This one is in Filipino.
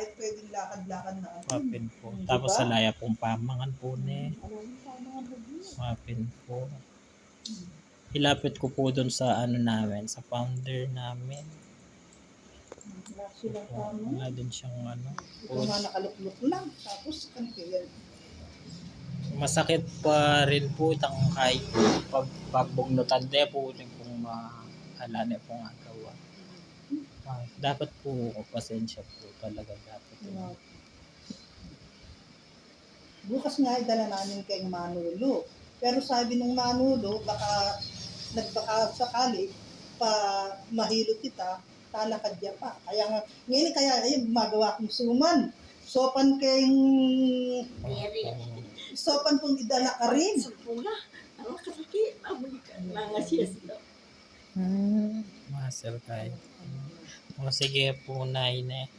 kahit pwedeng lakad-lakad na ako. Mapin po. Di Tapos sa laya pong pamangan po ni. Bagyo. Mapin po. Ilapit ko po doon sa ano namin, sa founder namin. Wala silang kamo. Wala din siyang ano. Ito nga nakalukluk lang. Tapos kan kaya. Masakit pa rin po itang kahit pag pagbugnutan de po rin kung mahala na po nga gawa. Ah, dapat po pasensya po talaga dapat. Ano. Bukas nga idala namin kay Manolo. Pero sabi nung Manolo, baka nagbaka sakali pa mahilo kita, talakad niya pa. Kaya nga, ngayon kaya ayun, gumagawa kong suman. Sopan kay sopan pong idala ka rin. Pula, ang kasakit, ka, mga siya sila. Hmm. Master kayo. O sige po, Nay, ne.